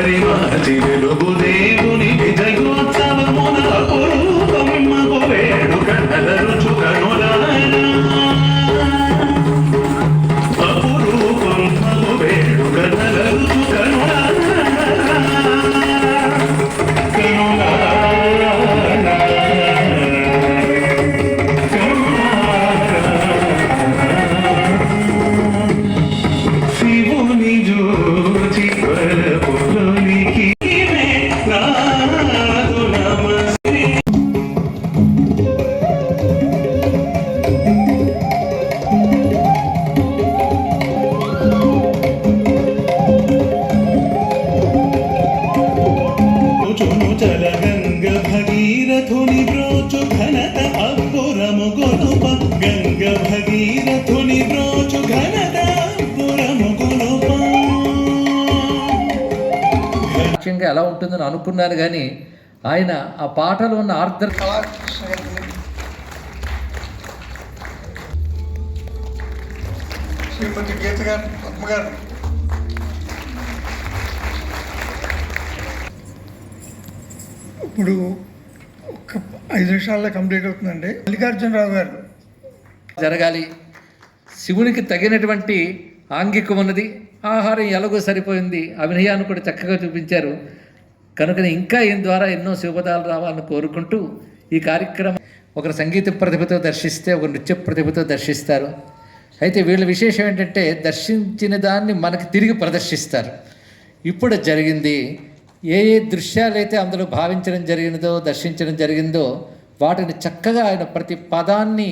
ప్రతి వెలుగు దేవుని విజయోత్సవమున అపురూపమగు వేడుక నలరుచు కనులారా. అపురూపం మగు వేడుక నలరుచు కనులారా. శివుని జ్యోతి ఎలా ఉంటుందని అనుకున్నాను కానీ ఆయన ఆ పాటలో ఉన్న ఆర్ద్ర శ్రీమతి గీత గారు. ఇప్పుడు ఒక ఐదు నిమిషాల్లో కంప్లీట్ అవుతుందండి. మల్లికార్జునరావు గారు. జరగాలి. శివునికి తగినటువంటి ఆంగికం ఉన్నది. ఆహారం ఎలాగో సరిపోయింది. అభినయాన్ని కూడా చక్కగా చూపించారు. కనుక ఇంకా ఈయన ద్వారా ఎన్నో శుభదాలు రావాలని కోరుకుంటూ ఈ కార్యక్రమం ఒకరు సంగీత ప్రతిభతో దర్శిస్తే ఒక నృత్య ప్రతిభతో దర్శిస్తారు. అయితే వీళ్ళ విశేషం ఏంటంటే దర్శించిన దాన్ని మనకి తిరిగి ప్రదర్శిస్తారు. ఇప్పుడు జరిగింది ఏ ఏ దృశ్యాలైతే అందులో భావించడం జరిగినదో దర్శించడం జరిగిందో వాటిని చక్కగా ఆయన ప్రతి పదాన్ని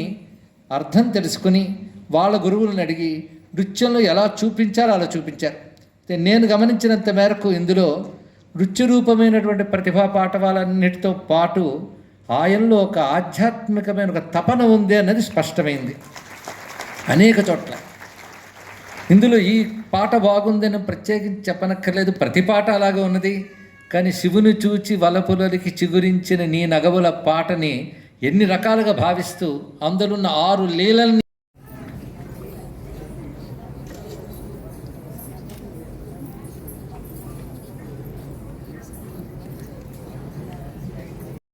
అర్థం తెలుసుకుని వాళ్ళ గురువులను అడిగి నృత్యంలో ఎలా చూపించాలో అలా చూపించారు. నేను గమనించినంత మేరకు ఇందులో నృత్యరూపమైనటువంటి ప్రతిభా పాఠవాలన్నిటితో పాటు ఆయనలో ఒక ఆధ్యాత్మికమైన ఒక తపన ఉంది అన్నది స్పష్టమైంది. అనేక చోట్ల. ఇందులో ఈ పాట బాగుందని ప్రత్యేకించి చెప్పనక్కర్లేదు. ప్రతి పాట అలాగే ఉన్నది. కానీ శివుని చూచి వలపులకి చిగురించిన నీ నగవుల పాటని ఎన్ని రకాలుగా భావిస్తూ అందులో ఉన్న ఆరు లీలల్ని